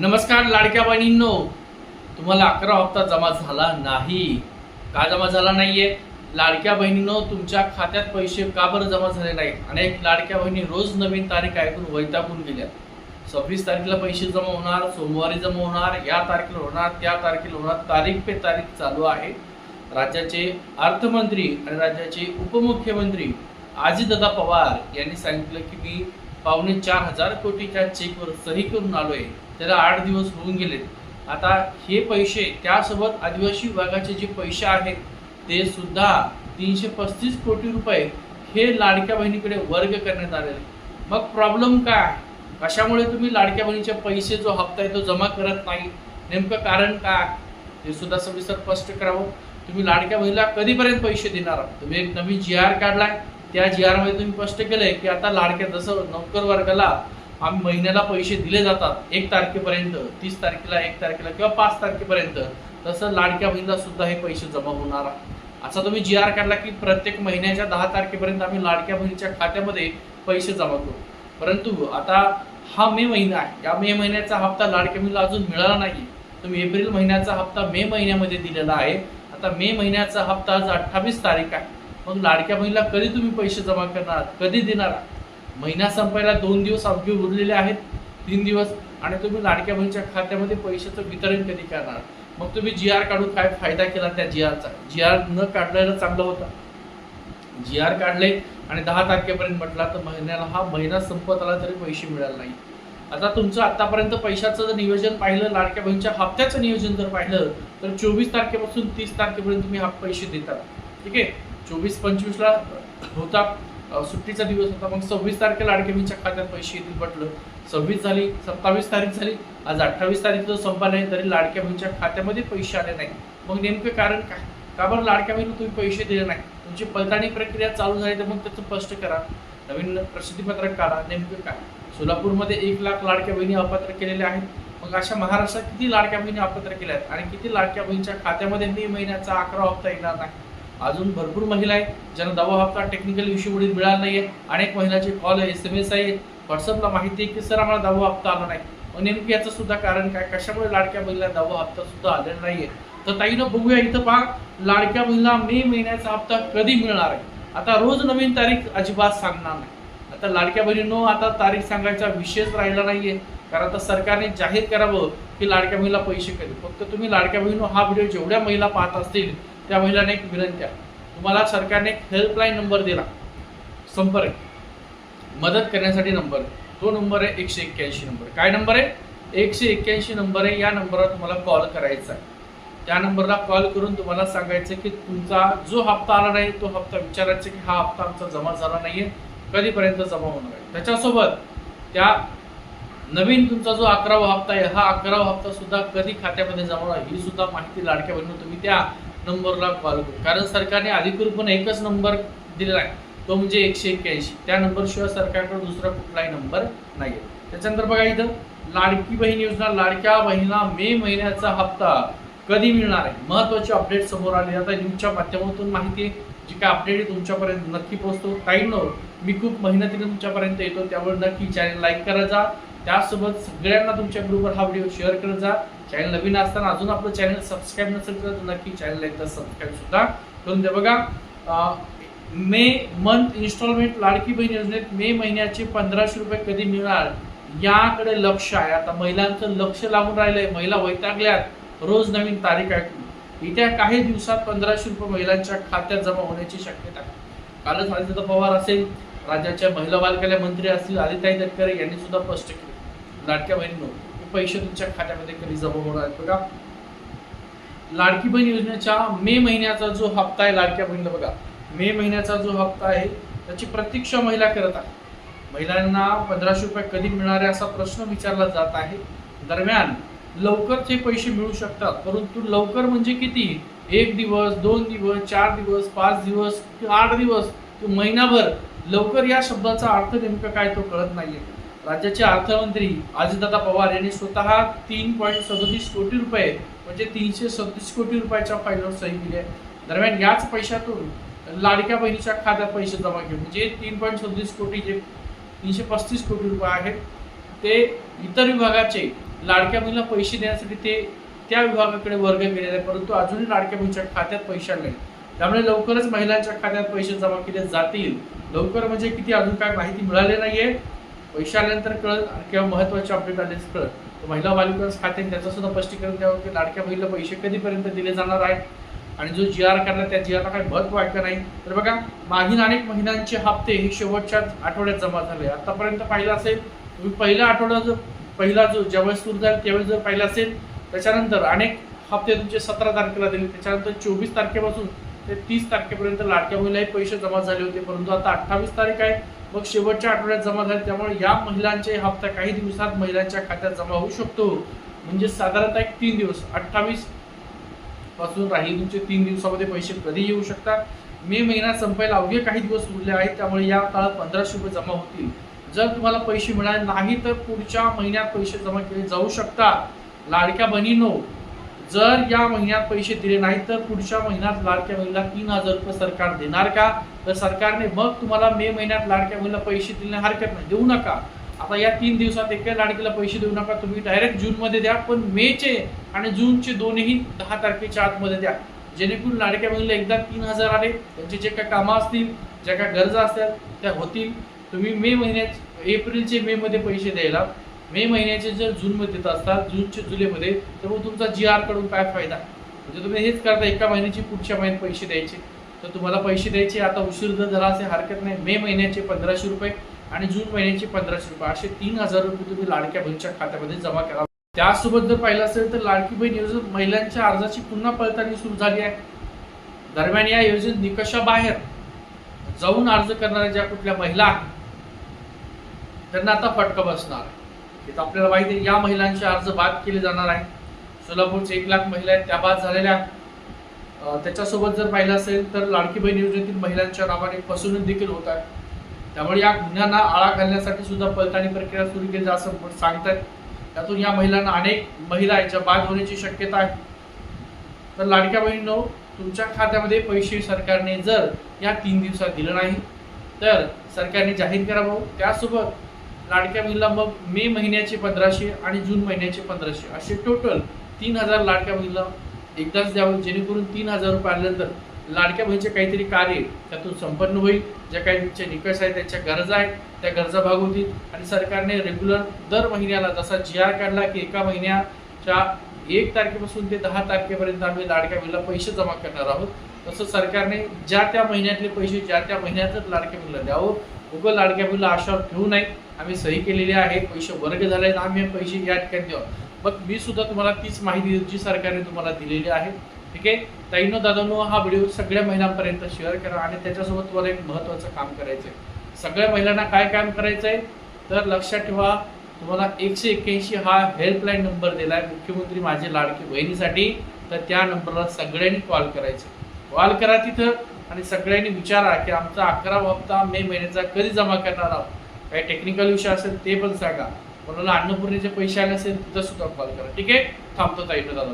नमस्कार लाडक्या बहिणींनो. तुम्हाला अकरा हप्ता जमा झाला नाही. का जमा झाला नाहीये? लाडक्या बहिणींनो तुमच्या खात्यात पैसे का बरं जमा झाले नाही अनेक लाडक्या बहिणी रोज नवीन तारीख ऐकून वैतागून गेल्या सव्वीस तारखेला पैसे जमा होणार सोमवारी जमा होणार या तारखेला होणार त्या तारखेला होणार. तारीख पे तारीख चालू आहे. राज्याचे अर्थमंत्री आणि राज्याचे उपमुख्यमंत्री आजीदादा पवार यांनी सांगितलं की मी पावणे चार हजार कोटीच्या चेकवर सही करून आलो आहे त्याला आठ दिवस होऊन गेलेत आता हे पैसे त्यासोबत आदिवासी विभागाचे जे पैसे आहेत ते सुद्धा तीनशे पस्तीस कोटी रुपये हे लाडक्या बहिणीकडे वर्ग करण्यात आले मग प्रॉब्लेम काय कशामुळे तुम्ही लाडक्या बहिणीचे पैसे जो हप्ता आहे तो जमा करत नाही? नेमकं कारण काय? ते सुद्धा सविस्तर स्पष्ट करावं. तुम्ही लाडक्या बहिणीला कधीपर्यंत पैसे देणार आहात? तुम्ही एक नवीन जी आर काढलाय. त्या जी आरमध्ये तुम्ही स्पष्ट केलंय की आता लाडक्या जसं नोकर वर्गाला आम्ही महिन्याला पैसे दिले जातात एक तारखेपर्यंत तीस तारखेला एक तारखेला किंवा पाच तारखेपर्यंत तसं लाडक्या बहिणीला सुद्धा हे पैसे जमा होणार आहे. असा तुम्ही जी आर काढला की प्रत्येक महिन्याच्या दहा तारखेपर्यंत आम्ही लाडक्या बहिणीच्या खात्यामध्ये पैसे जमा करू. परंतु आता हा मे महिना आहे. या मे महिन्याचा हप्ता लाडक्या बहिणीला अजून मिळाला नाही. तुम्ही एप्रिल महिन्याचा हप्ता मे महिन्यामध्ये दिलेला आहे. आता मे महिन्याचा हप्ता आज अठ्ठावीस तारीख आहे. मग लाडक्या बहिणीला कधी तुम्ही पैसे जमा करणार? कधी देणार? महिना संपायला दोन दिवस अवघे उरलेले आहेत तीन दिवस. आणि तुम्ही लाडक्या बहिणीच्या खात्यामध्ये पैशाचं वितरण कधी करणार? मग तुम्ही जी आर काढून काय फायदा केला त्या जी आरचा जी आर न काढलेला चांगलं होता. जी आर काढले आणि दहा तारखेपर्यंत म्हटला तर महिन्याला हा महिना संपत आला तरी पैसे मिळाले नाही. आता तुमचं आतापर्यंत पैशाचं जर नियोजन पाहिलं लाडक्या बहिणीच्या हप्त्याचं नियोजन जर पाहिलं तर चोवीस तारखेपासून तीस तारखेपर्यंत तुम्ही हा पैसे देतात ठीक आहे? चोवीस पंचवीसला होता. सुट्टीचा दिवस होता. मग सव्वीस तारखेला अडकेमीच्या खात्यात पैसे येतील म्हटलं. सव्वीस झाली सत्तावीस तारीख झाली. आज अठ्ठावीस तारीख जो संपला नाही तरी लाडक्या बहिणीच्या खात्यामध्ये पैसे आले नाही मग नेमकं कारण काय? का बरं लाडक्या बहिणीला तुम्ही पैसे दिले नाही तुमची पडताळणी प्रक्रिया चालू झाली तर मग त्याचं स्पष्ट करा. नवीन प्रसिद्धीपत्रक काढा. नेमकं काय? सोलापूरमध्ये एक लाख लाडक्या बहिणी अपात्र केलेल्या आहेत. मग अशा महाराष्ट्रात किती लाडक्या बहिणी अपात्र केल्या आहेत? आणि किती लाडक्या बहिणीच्या खात्यामध्ये मे महिन्याचा अकरा हप्ता येणार नाही? अजून भरपूर महिला आहेत ज्यांना दवा हप्ता टेक्निकल इश्यूमुळे मिळाला आहे अनेक महिलांचे कॉल एस एम एस आहेत व्हॉट्सअपला माहिती आहे की सर आम्हाला दवा हप्ता आला नाही. मग नेमकी याचं सुद्धा कारण काय? कशामुळे लाडक्या बहिणीला दवा हप्ता सुद्धा आलेला नाहीये? तर ताईनं बघूया इथं पहा लाडक्या बहिणीला मे महिन्याचा हप्ता कधी मिळणार आहे? आता रोज नवीन तारीख अजिबात सांगणार नाही. आता लाडक्या बहिणींनो आता तारीख सांगायचा विषयच राहिला नाहीये. कारण आता सरकारने जाहीर करावं की लाडक्या बहिणीला पैसे कधी? फक्त तुम्ही लाडक्या बहिणीनो हा व्हिडिओ जेवढ्या महिला पाहत असतील त्या महिलांना एक विनंती आहे तुम्हाला सरकारने एक हेल्पलाईन नंबर दिला. संपर्क. मदत करण्यासाठी नंबर तो नंबर आहे एकशे एक्क्याऐंशी नंबर काय नंबर आहे? एकशे एक्क्याऐंशी नंबर आहे. या नंबरवर तुम्हाला कॉल करायचा आहे. त्या नंबरला कॉल करून तुम्हाला सांगायचं की तुमचा जो हप्ता आला नाही तो हप्ता विचारायचा की हा हप्ता आमचा जमा झाला नाही आहे कधीपर्यंत जमा होणार आहे? त्याच्यासोबत त्या नवीन तुमचा जो अकरावा हप्ता आहे हा अकरावा हप्ता सुद्धा कधी खात्यामध्ये जमा होणार ही सुद्धा माहिती लाडक्या बहिणी तुम्ही त्या नंबरला कॉल करू. कारण सरकारने अधिकृतपणे एकच नंबर दिलेला आहे. तो म्हणजे एकशे एक्क्याऐंशी. त्या नंबरशिवाय सरकारकडे दुसरा कुठलाही नंबर नाही आहे त्याच्यानंतर बघा इथं लाडकी बहीण योजना लाडक्या बहिणीला मे महिन्याचा हप्ता कधी मिळणार आहे? महत्त्वाचे अपडेट समोर आले. आता न्यूजच्या माध्यमातून माहिती आहे जी काय अपडेट आहे तुमच्यापर्यंत नक्की पोहोचतो. काहींनो मी खूप मेहनतीने तुमच्यापर्यंत येतो. त्यामुळे नक्की चॅनल लाईक करा जा. त्यासोबत सगळ्यांना तुमच्या ग्रुपवर हा व्हिडिओ शेअर करत जा. चॅनल नवीन असताना अजून आपलं चॅनल सबस्क्राईब नसेल तर नक्की चॅनल एकदा सबस्क्राईब सुद्धा करून द्या. बघा May month instalment Ladki Bahin योजनेत मे महिन्याचे पंधराशे रुपये कधी मिळणार? याकडे लक्ष आहे. आता महिलांचं लक्ष लागून राहिलंय. महिला वैतागल्यात. रोज नवीन तारीख ऐकून येत्या काही दिवसात पंधराशे रुपये महिलांच्या खात्यात जमा होण्याची शक्यता आहे. कालच तर पवार असेल. राज्याच्या महिला बालकल्या मंत्री असतील आदिताई तटकरे यांनी सुद्धा स्पष्ट केले. लाडक्या बहिणीनो हे पैसे तुमच्या खात्यामध्ये कधी जमा होणार आहेत बघा. लाडकी बहीण योजनेच्या मे महिन्याचा जो हप्ता आहे लाडक्या बहिणीला बघा. मे महिन्याचा जो हप्ता आहे त्याची प्रतीक्षा महिला करत आहे. महिलांना पंधराशे रुपये कधी मिळणार आहे असा प्रश्न विचारला जात आहे. दरम्यान लवकर ते पैसे मिळू शकतात परंतु लवकर म्हणजे किती? एक दिवस दोन दिवस चार दिवस पाच दिवस आठ दिवस महिनाभर लवकर या शब्दाचा अर्थ नेमका काय तो कळत नाहीये. राज्याचे अर्थमंत्री अजितदादा पवार यांनी स्वतः तीन पॉईंट सदतीस कोटी रुपये म्हणजे तीनशे सदतीस कोटी रुपयाच्या फाईलवर सही केली आहे. दरम्यान याच पैशातून लाडक्या बहिणीच्या खात्यात पैसे जमा केले. म्हणजे तीन पॉईंट सदतीस कोटी जे तीनशे पस्तीस कोटी रुपये आहेत ते इतर विभागाचे लाडक्या बहिणीला पैसे देण्यासाठी ते त्या विभागाकडे वर्ग केलेले आहे परंतु अजूनही लाडक्या बहिणीच्या खात्यात पैसे नाही. त्यामुळे लवकरच महिलांच्या खात्यात पैसे जमा केले जातील. लवकर म्हणजे किती अजून काय माहिती मिळाली नाहीये. पैसे आल्यानंतर कळत किंवा महत्त्वाचे अपडेट आलेच कळत. तर महिला बालविकास खात्याने त्याचं सुद्धा स्पष्टीकरण द्यावं की लाडक्या बहिणीला पैसे कधीपर्यंत दिले जाणार आहेत? आणि जो जी आर करणार त्या जी आरला काही महत्त्व आहे का नाही? तर बघा मागील अनेक महिन्यांचे हप्ते हे शेवटच्या आठवड्यात जमा झाले. आतापर्यंत पाहिलं असेल तुम्ही पहिला आठवडा जो पहिला जो ज्यावेळेस सुरू झाला त्यावेळेस जर पाहिलं असेल त्याच्यानंतर अनेक हप्ते तुमचे सतरा तारखेला दिले. त्याच्यानंतर चोवीस तारखेपासून ते तीस तारखेपर्यंत लाडक्या महिलाही पैसे जमा झाले होते परंतु आता अठ्ठावीस तारीख आहे. मग शेवटच्या आठवड्यात जमा झाले त्यामुळे या महिलांचे हप्ता काही दिवसात महिलांच्या खात्यात जमा होऊ शकतो. म्हणजे साधारणतः एक तीन दिवस अठ्ठावीसपासून राहील तुमचे तीन दिवसामध्ये पैसे कधी येऊ शकतात? मे महिना संपायला अवघे काही दिवस उरले आहेत त्यामुळे या काळात पंधराशे रुपये जमा होतील. जर तुम्हाला पैसे मिळाले नाही तर पुढच्या महिन्यात पैसे जमा केले जाऊ शकतात. लाडक्या बहिणीनो जर या महिन्यात पैसे दिले नाहीत तर पुढच्या महिन्यात लाडक्या महिला तीन हजार रुपये सरकार देणार का? तर सरकारने मग तुम्हाला मे महिन्यात लाडक्या महिला पैसे दिले हरकत नाही. देऊ नका. आता या तीन दिवसात एका लाडकीला पैसे देऊ नका तुम्ही डायरेक्ट जूनमध्ये द्या पण मेचे आणि जूनचे दोन्ही दहा तारखेच्या आतमध्ये द्या. जेणेकरून लाडक्या महिला एकदा तीन हजार आले त्यांचे जे काय कामं असतील ज्या काय गरजा असतील त्या होतील. तुम्ही मे महिन्यात एप्रिलचे मे मध्ये पैसे द्यायला मे महिन्याचे जर जून मध्ये देत असतात जूनचे जुलैमध्ये तर मग तुमचा जी आरकडून काय फायदा? म्हणजे तुम्ही हेच करता एका महिन्याची पुढच्या महिन्यात पैसे द्यायचे. तर तुम्हाला पैसे द्यायचे आता उशीर जर झाला असे हरकत नाही. मे महिन्याचे पंधराशे रुपये आणि जून महिन्याचे पंधराशे रुपये. असे तीन हजार रुपये तुम्ही लाडक्या बहिणीच्या खात्यामध्ये जमा करा. त्यासोबत जर पाहिलं असेल तर लाडकी बहीण योजना महिलांच्या अर्जाची पुन्हा पडताळणी सुरू झाली आहे. दरम्यान या योजनेत निकषाबाहेर जाऊन अर्ज करणाऱ्या ज्या कुठल्या महिला आहेत त्यांना आता फटका बसणार आहे. इथं आपल्याला माहिती आहे या महिलांचे अर्ज बाद केले जाणार आहे. सोलापूरचे एक लाख महिला आहेत त्या बाद झालेल्या. त्याच्यासोबत जर पाहिलं असेल तर लाडकी बहीण योजनेतील महिलांच्या नावाने फसवणूक देखील होत आहे. त्यामुळे या गुन्ह्यांना आळा घालण्यासाठी सुद्धा पडताळणी प्रक्रिया सुरू केली जा असं सांगतात त्यातून या महिलांना अनेक महिला याच्या बाद होण्याची शक्यता आहे. तर लाडक्या बहिणीनो तुमच्या खात्यामध्ये पैसे सरकारने जर या तीन दिवसात दिलं नाही तर सरकारने जाहीर करावं त्यासोबत लाडक्या बहिणीला मग मे महिन्याचे पंधराशे आणि जून महिन्याचे पंधराशे. असे टोटल तीन हजार लाडक्या बहिणीला एकदाच द्यावं जेणेकरून तीन हजार रुपये आल्यानंतर लाडक्या बहिणीचे काहीतरी कार्य त्यातून संपन्न होईल. ज्या काही त्यांच्या निकष आहेत त्यांच्या गरजा आहेत त्या गरजा भागवतील आणि सरकारने रेग्युलर दर महिन्याला जसा जी आर काढला की एका महिन्याच्या एक तारखेपासून ते दहा तारखेपर्यंत आम्ही लाडक्या बहिणीला पैसे जमा करणार आहोत. तसं सरकारने ज्या त्या महिन्यातले पैसे ज्या त्या महिन्यातच लाडक्या बहिणीला द्यावं उगं लाडक्या बहिणीला आशावर ठेवू नाही आम्ही सही केलेली आहे. पैसे वर्ग झाले आहेत आम्ही पैसे या ठिकाणी देऊ. मग मी सुद्धा तुम्हाला तीच माहिती जी सरकारने तुम्हाला दिलेली आहे. ठीक आहे? ताईनो दादांनो हा व्हिडिओ सगळ्या महिलांपर्यंत शेअर करा आणि त्याच्यासोबत तुम्हाला एक महत्त्वाचं काम करायचं आहे सगळ्या महिलांना काय काम करायचं आहे तर लक्षात ठेवा तुम्हाला एकशे एक्क्याऐंशी हा हेल्पलाईन नंबर दिला आहे मुख्यमंत्री माझे लाडकी बहिणीसाठी. तर त्या नंबरला सगळ्यांनी कॉल करायचं कॉल करा तिथं. आणि सगळ्यांनी विचारा की आमचा अकरा हप्ता मे महिन्याचा कधी जमा करणार आहोत? काही टेक्निकल विषय असेल ते पण सांगा. कोणाला अन्नपूर्णेचे पैसे आले असेल तिथं सुद्धा कॉल करा. ठीक आहे? थांबतो ताईनं दादा.